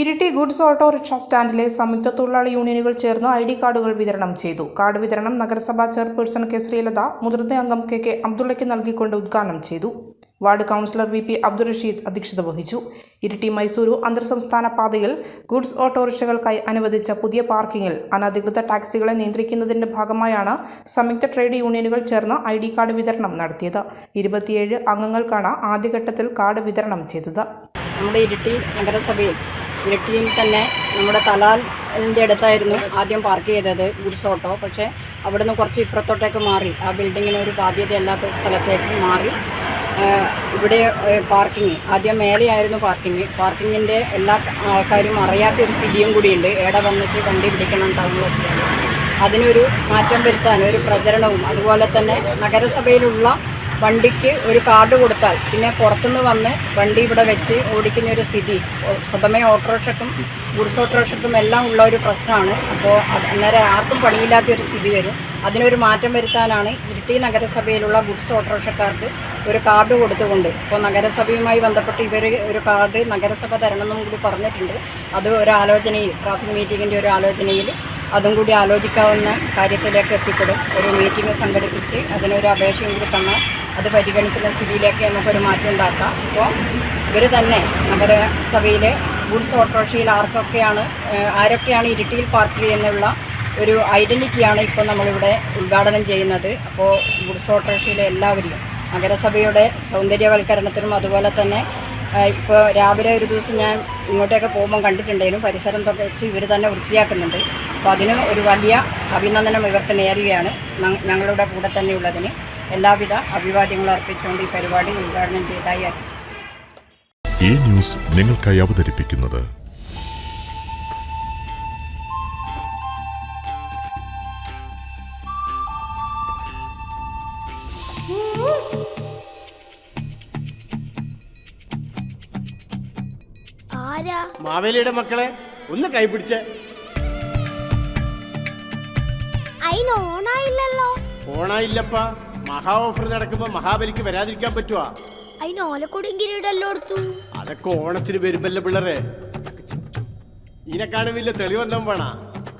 Iritty goods autorickshaw സ്റ്റാൻഡിലെ സംയുക്ത തൊഴിലാളി യൂണിയനുകൾ ചേർന്ന് ഐ ഡി കാർഡുകൾ വിതരണം ചെയ്തു. കാർഡ് വിതരണം നഗരസഭാ ചെയർപേഴ്സൺ കെ ശ്രീലത മുതിർന്ന അംഗം കെ കെ അബ്ദുള്ളയ്ക്ക് നൽകിക്കൊണ്ട് ഉദ്ഘാടനം ചെയ്തു. Ward councillor V P Abdul Rasheed അധ്യക്ഷത വഹിച്ചു. ഇരിട്ടി മൈസൂരു അന്തർ സംസ്ഥാന പാതയിൽ ഗുഡ്സ് ഓട്ടോറിക്ഷകൾക്കായി അനുവദിച്ച പുതിയ പാർക്കിംഗിൽ അനധികൃത ടാക്സികളെ നിയന്ത്രിക്കുന്നതിന്റെ ഭാഗമായാണ് സംയുക്ത ട്രേഡ് യൂണിയനുകൾ ചേർന്ന് ഐ ഡി കാർഡ് വിതരണം നടത്തിയത്. ഇരുപത്തിയേഴ് അംഗങ്ങൾക്കാണ് ആദ്യഘട്ടത്തിൽ കാർഡ് വിതരണം ചെയ്തത്. നമ്മുടെ ഇരിട്ടി നഗരസഭയിൽ ഇരിട്ടിയിൽ തന്നെ നമ്മുടെ തലാലിന്റെ അടുത്തായിരുന്നു ആദ്യം പാർക്ക് ചെയ്തത് ഗുഡ്സ് ഓട്ടോ. പക്ഷേ അവിടെ നിന്ന് കുറച്ച് ഇപ്പുറത്തോട്ടേക്ക് മാറി. ആ ബിൽഡിങ്ങിന് ഒരു ബാധ്യതയല്ലാത്ത സ്ഥലത്തേക്ക് മാറി. ഇവിടെ പാർക്കിംഗ് ആദ്യം മേലെയായിരുന്നു പാർക്കിംഗ് പാർക്കിങ്ങിന്റെ എല്ലാ ആൾക്കാരും അറിയാത്തൊരു സ്ഥിതിയും കൂടിയുണ്ട്. എവിടെ വന്നിട്ട് വണ്ടി പിടിക്കണം ടൗണിലൊക്കെയാണ് അതിനൊരു മാറ്റം വരുത്താൻ ഒരു പ്രചരണവും അതുപോലെ തന്നെ നഗരസഭയിലുള്ള വണ്ടിക്ക് ഒരു കാർഡ് കൊടുത്താൽ പിന്നെ പുറത്തുനിന്ന് വന്ന് വണ്ടി ഇവിടെ വെച്ച് ഓടിക്കുന്ന ഒരു സ്ഥിതി. സ്വതമേ ഓട്ടോറിക്ഷക്കും ഗുഡ്സ് ഓട്ടോറിക്ഷക്കും എല്ലാം ഉള്ള ഒരു പ്രശ്നമാണ്. അപ്പോൾ അന്നേരം ആർക്കും പണിയില്ലാത്ത ഒരു സ്ഥിതി വരും. അതിനൊരു മാറ്റം വരുത്താനാണ് ഇരിട്ടി നഗരസഭയിലുള്ള ഗുഡ്സ് ഓട്ടോറിക്ഷക്കാർക്ക് ഒരു കാർഡ് കൊടുത്തുകൊണ്ട്. ഇപ്പോൾ നഗരസഭയുമായി ബന്ധപ്പെട്ട് ഇവർ ഒരു കാർഡ് നഗരസഭ തരണമെന്നും കൂടി പറഞ്ഞിട്ടുണ്ട്. അത് ഒരു ആലോചനയിൽ ട്രാഫിക് മീറ്റിങ്ങിന്റെ ഒരു ആലോചനയിൽ അതും കൂടി ആലോചിക്കാവുന്ന കാര്യത്തിലേക്ക് എത്തിപ്പെടും. ഒരു മീറ്റിംഗ് സംഘടിപ്പിച്ച് അതിനൊരു അപേക്ഷയും കൂടി തന്നാൽ അത് പരിഗണിക്കുന്ന സ്ഥിതിയിലേക്ക് നമുക്കൊരു മാറ്റം ഉണ്ടാക്കാം. അപ്പോൾ ഇവർ തന്നെ നഗരസഭയിലെ ഗുഡ്സ് ഓട്ടോറിക്ഷയിൽ ആർക്കൊക്കെയാണ് ആരൊക്കെയാണ് ഇരിട്ടിയിൽ പാർക്ക് ചെയ്യുന്നുള്ള ഒരു ഐഡന്റിറ്റിയാണ് ഇപ്പോൾ നമ്മളിവിടെ ഉദ്ഘാടനം ചെയ്യുന്നത്. അപ്പോൾ ഗുഡ്സ് ഓട്ടോറിക്ഷയിലെ എല്ലാവരെയും നഗരസഭയുടെ സൗന്ദര്യവൽക്കരണത്തിനും അതുപോലെ തന്നെ ഇപ്പോൾ രാവിലെ ഒരു ദിവസം ഞാൻ ഇങ്ങോട്ടേക്ക് പോകുമ്പോൾ കണ്ടിട്ടുണ്ടായിരുന്നു. പരിസരം തുടച്ച് ഇവർ തന്നെ വൃത്തിയാക്കുന്നുണ്ട്. അപ്പോൾ അതിന് ഒരു വലിയ അഭിനന്ദനം ഇവർക്ക് നേരുകയാണ്. ഞങ്ങളുടെ കൂടെ തന്നെയുള്ളതിന് എല്ലാവിധ അഭിവാദ്യങ്ങളും അർപ്പിച്ചുകൊണ്ട് ഈ പരിപാടി ഉദ്ഘാടനം ചെയ്തായി ഈ ന്യൂസ് നിങ്ങൾക്കായി അവതരിപ്പിക്കുന്നത് ആരാ മാവേലിയുടെ മക്കളെ ഒന്ന് കൈപിടിച്ച് ഓണായില്ലല്ലോ. ഓണായില്ലപ്പ. മഹാ ഓഫർ നടക്കുമ്പോ മഹാബലിക്ക് വരാതിരിക്കാൻ പറ്റുവാ. അതൊക്കെ ഓണത്തിന് വരുമ്പല്ലേ പിള്ളേരെ. ഇതിനെ വലിയ തെളിവെന്താ വേണ.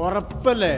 ഉറപ്പല്ലേ?